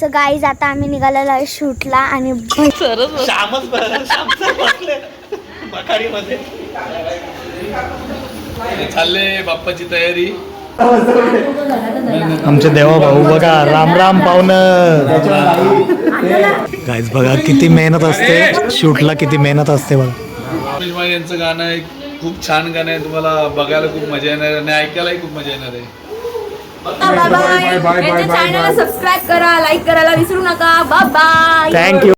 So guys आता आम्ही निघालेलो आहे शूटला आणि चालले बाप्पाची तयारी. आमचे देवा भाऊ बघा राम राम पाहुणं. गाईज बघा किती मेहनत असते. शूटला किती मेहनत असते बघा. यांचं गाणं खूप छान गाणं आहे. तुम्हाला बघायला खूप मजा येणार आहे आणि ऐकायलाही खूप मजा येणार आहे. बाय बाय चॅनलला सबस्क्राईब करा लाईक करायला विसरू नका. Bye bye thank you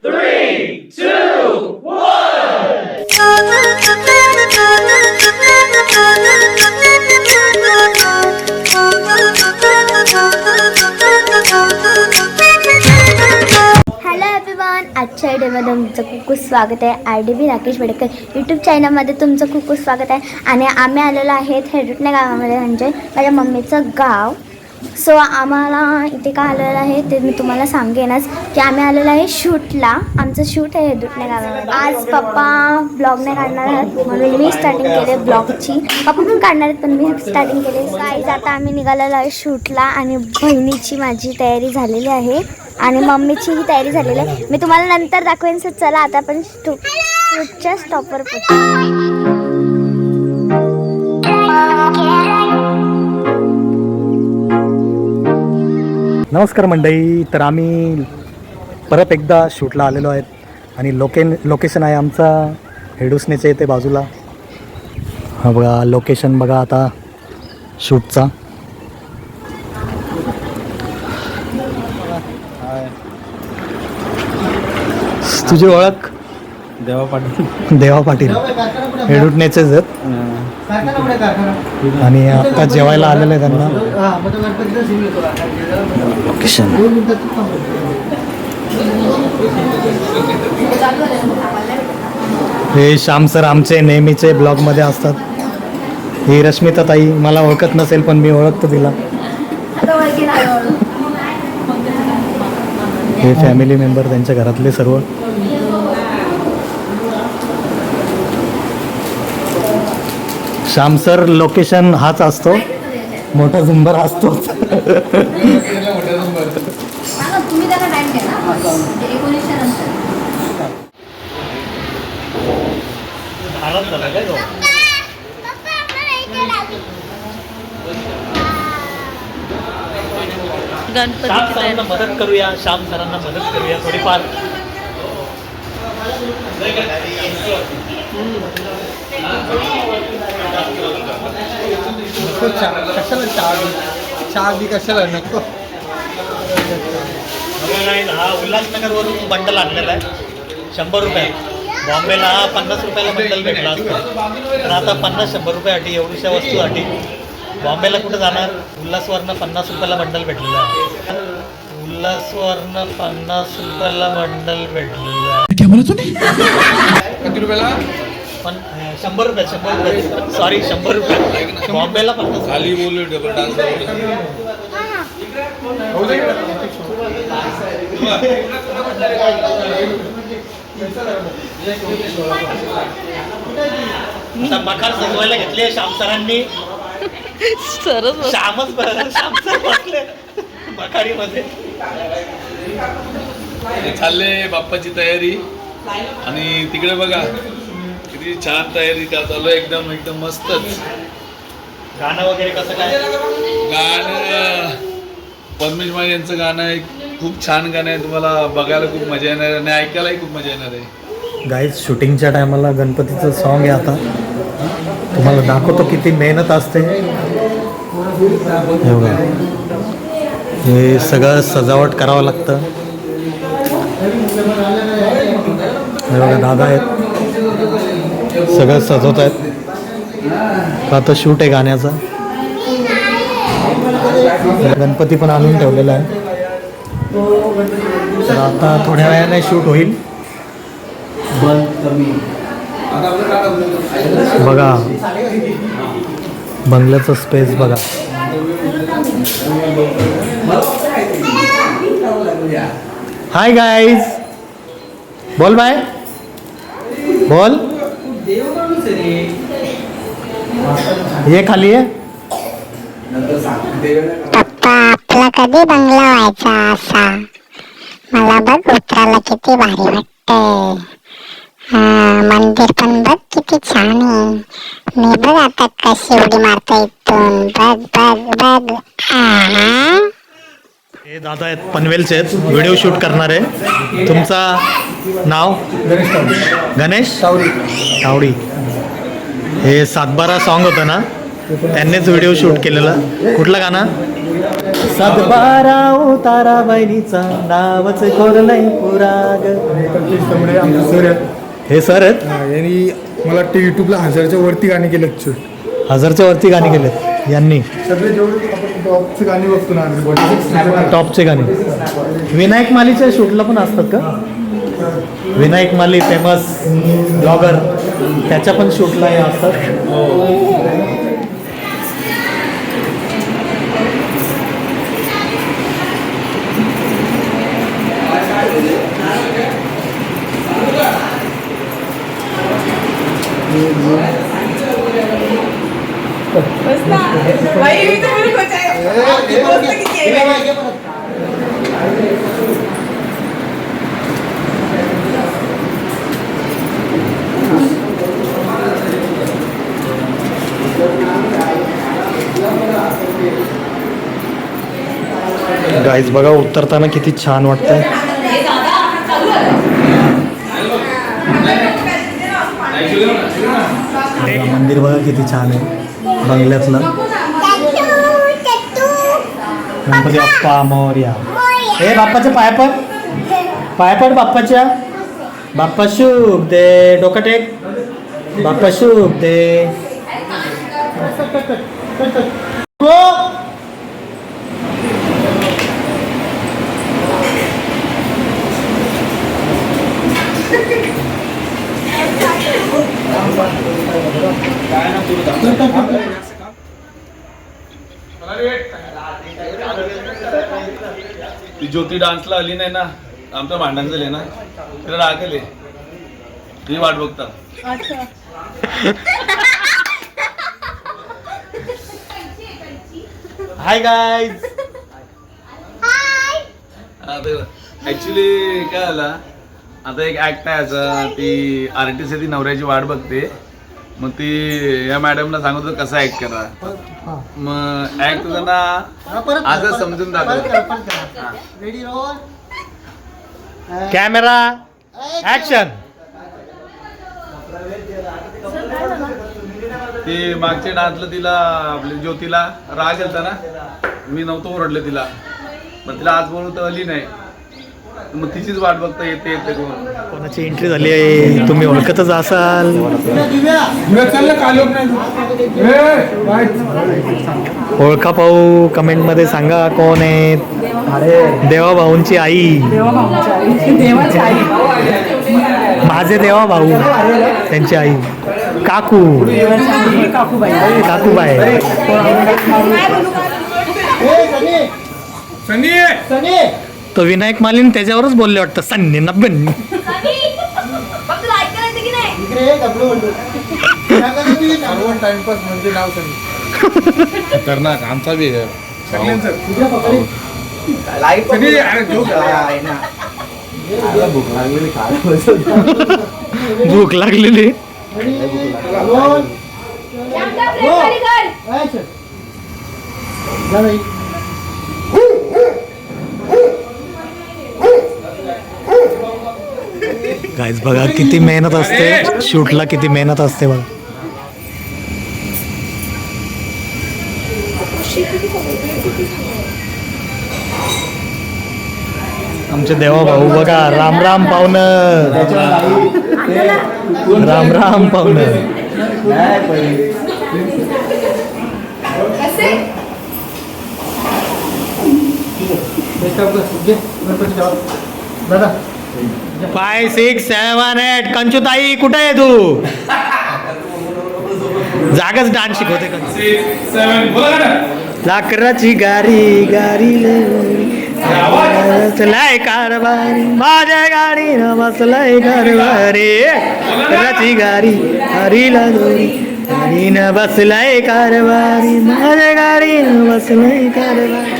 hello everyone आजच्या व्हिडिओमध्ये तुमचं खूप खूप स्वागत आहे. I D B Rakesh Bedkar YouTube चॅनलमध्ये तुमचं खूप खूप स्वागत आहे. आणि आम्ही आलेलो आहे हेडुटणे गावामध्ये म्हणजे माझ्या मम्मीचं गाव. सो आम्हाला इथे का आलेलं आहे ते मी तुम्हाला सांगेनच. की आम्ही आलेलो आहे शूटला. आमचं शूट आहे हेदुटणे गावामध्ये. आज पप्पा ब्लॉग नाही काढणार आहेत. म्हणून मी स्टार्टिंग केले ब्लॉगची. पप्पा पण काढणार आहेत पण मी स्टार्टिंग केले. गाईज आता आम्ही निघालेलो आहे शूटला आणि बहिणीची माझी तयारी झालेली आहे. आणि मम्मीचीही तयारी झालेली आहे. मी तुम्हाला नंतर दाखवेन सर चला आता आपण शूटच्या स्टॉपवर पोहोचू नमस्कार मंडळी तर आम्ही परत एकदा शूटला आलेलो आहेत आणि लोकेन लोकेशन आहे आमचा हेडुसनेचे इथे बाजूला. हा बघा लोकेशन बघा आता शूटचा. तुझी ओळख? देवा पाटील. देवा पाटील. हेडुटनेचेच आहेत आणि आता जेवायला आलेलं आहे त्यांना. लोकेशन हे श्याम सर आमचे नेहमीचे ब्लॉगमध्ये असतात. ही रश्मिता ताई मला ओळखत नसेल पण मी ओळखतो तिला. हे फॅमिली मेंबर त्यांच्या घरातले सर्व. श्याम सर लोकेशन हाच असतो. मोठा झुंबर असतो. सरांना मदत करूया श्याम सरांना मदत करूया थोडीफार. कशाला चहा चहा बी कशाला नको? हा उल्हासनगरवरून बंडल आणलेला आहे. शंभर रुपये. बॉम्बेला हा पन्नास रुपयाला बंडल भेटला असतो. पण आता पन्नास शंभर रुपयासाठी एवढीशा वस्तूसाठी बॉम्बेला कुठं जाणार? उल्हासवरनं पन्नास रुपयाला बंडल भेटलेलं आहे. उल्हासवरनं पन्नास रुपयाला बंडल भेटलेलं आहे. किती रुपयाला? पण शंभर रुपये शंभर रुपये. सॉरी शंभर रुपये. बॉम्बेला पन्नास खाली बोललो डबल डान्स आता मखार सजवायला घेतले श्याम सरांनी. श्यामच बरं श्याम सर बसले. मखारीमध्ये. चालले बाप्पाची तयारी. आणि तिकडे बघा. किती छान तयारी का चालू आहे. एकदम एकदम मस्तच. गाणं वगैरे कसं काय? गाणं परमेश माळी यांचं गाणं आहे. खूप छान गाणं आहे. तुम्हाला बघायला खूप मजा येणार आहे आणि ऐकायलाही खूप मजा येणार आहे. गाईज शूटिंगच्या टायमाला गणपतीचं सॉन्ग आहे आता. तुम्हाला दाखवतो किती मेहनत असते. हे हे सगळं सजावट करावं लागतं. हे बघा दादा आहेत. सगळं सजवत आहेत. आता शूट आहे गाण्याचा. गणपती पण आणून ठेवलेला आहे. तर आता थोड्या वेळाने शूट होईल. बघा. बंगल्याचं स्पेस बघा. हाय गाईज बोल बाय. बोल. हे खाली आहे? पप्पा आपला कधी बंगला व्हायचा असा? मला बघ बघायला किती भारी वाटतंय. मंदिर पण बघ किती छान आहे. मी बघ आता कशी उडी मारता इथून. बघ बघ बघ. आहा हे दादा आहेत पनवेलचे आहेत. व्हिडिओ शूट करणारे. तुमचा नाव? गणेश तावडे. गणेश तावडे. तावडी हे सातबारा सॉन्ग होतं ना? त्यांनीच व्हिडिओ शूट केलेलं. कुठलं गाणं? सातबारा उतारा बहिणीचा नावच कोरलंय पुराग. सर आहेत. हे सर आहेत? यांनी मला वाटतं युट्यूबला हजारच्या वरती गाणे केले शूट हजारच्या वरती गाणी केलेत. यांनी. सगळे जेवढे टॉपचे गाणे बघतो ना आम्ही बॉलिवूड टॉपचे गाणे. विनायक मालीच्या शूटला पण असतात का? विनायक माली फेमस ब्लॉगर त्याच्या पण शूटला हे असतात. गाईज बघा उतरताना किती छान वाटतंय. मंदिर बघा किती छान आहे. बंगल्यातलं. गणपती बाप्पा मोर्या. हे बाप्पाच्या पाया पड. पाया पड बाप्पाच्या. बाप्पा शुभ दे. डोकं टेक. बाप्पा शुभ दे ती ज्योती डान्सला आली नाही ना आमचं भांडण झाले ना तिला राखेल ती वाट बघता. हाय गाईज ऍक्च्युली काय झालं? आता एक ऍक्ट आहे असं ती आर्टिस्ट आहे ती नवऱ्याची वाट बघते. मग ती या मॅडमला सांगत होतं कसं ऍक्ट करा. मग ऍक्ट त्यांना असं समजून दाखव कॅमेरा ऍक्शन ती मागच्या डान्सला तिला आपली ज्योतीला राग येलता ना? मी नव्हतो ओरडले तिला. पण तिला आज बोलू तर आली नाही. मग तिचीच वाट बघता येते येते कोण? कोणाची एंट्री झाली आहे तुम्ही ओळखतच असाल. ओळखा पाहू कमेंटमध्ये सांगा कोण आहेत. देवा भाऊंची आई. माझे देवा भाऊ त्यांची आई. काकू. काकूबाई. सनी. तो विनायक मालिन त्याच्यावरच बोलले वाटतं सन्नी नब्बन टाइमपास म्हणजे नाव खतरनाक आमचा बी आहे. सगळ्यांचं. सनी अरे joke आहे. भूक लागलेली. गाईज बघा किती मेहनत असते. शूटला किती मेहनत असते बघा. आमचे देवा भाऊ बघा राम राम पाहुणं. राम राम पाहुण. दादा. फाय सिक्स सेवन एट कंचुताई कुठे आहे तू? जागच डान्स शिकवते लाकराची गाडी गाडी बसलाय कारभारी माझ्या गाडी बसलाय कारभारी लाकराची गाडी हरीला दोरी गाडीनं बसलाय कारभारी माझ्या गाडीनं बसलाय कारभारी.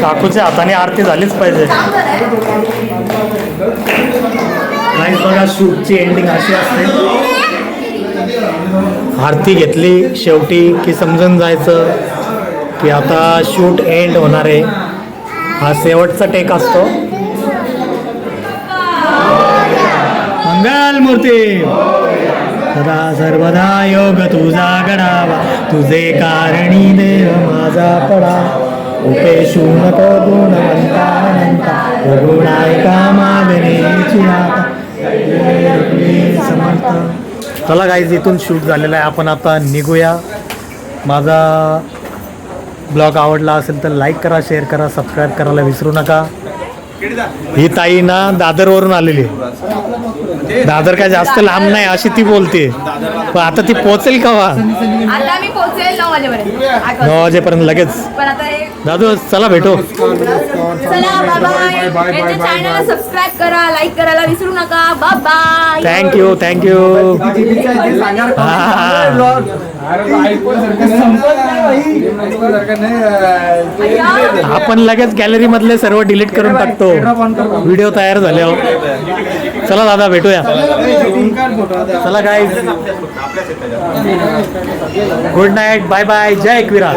काकूच्या हाताने आरती झालीच पाहिजे. नाही बघा शूटची एंडिंग अशी असते. आरती घेतली शेवटी की समजून जायचं की आता शूट एंड होणार आहे. हा शेवटचा टेक असतो. मंगल मूर्ती. सदा सर्वदा योग तुझा गडावा तुझे कारणी देव माझा पडा. उपेशू नको गुणवंता अनंता. गुणायका मागणे समर्थ चला गाईज इथून शूट झालेला आहे. आपण आता निघूया. माझा ब्लॉग आवडला असेल तर लाईक करा शेअर करा सबस्क्राईब करायला विसरू नका. ही ताई ना दादरवरून आलेली आहे. दादर काय जास्त लांब नाही अशी ती बोलते. पण आता ती पोहोचेल का वा? आता मी पोहोचेल नऊ वाजेपर्यंत. लगेच. पण आता हे दादू चला भेटू. चला बाय बाय यांच्या चॅनलला सबस्क्राईब करा लाईक करायला विसरू नका. बाय बाय थँक्यू थँक्यू हा. आपण लगेच गॅलरी मधले सर्व डिलीट करून टाकतो. व्हिडिओ तयार झाल्यावर चला दादा भेटूया. चला काय गुड नाईट बाय बाय जय एकविरा.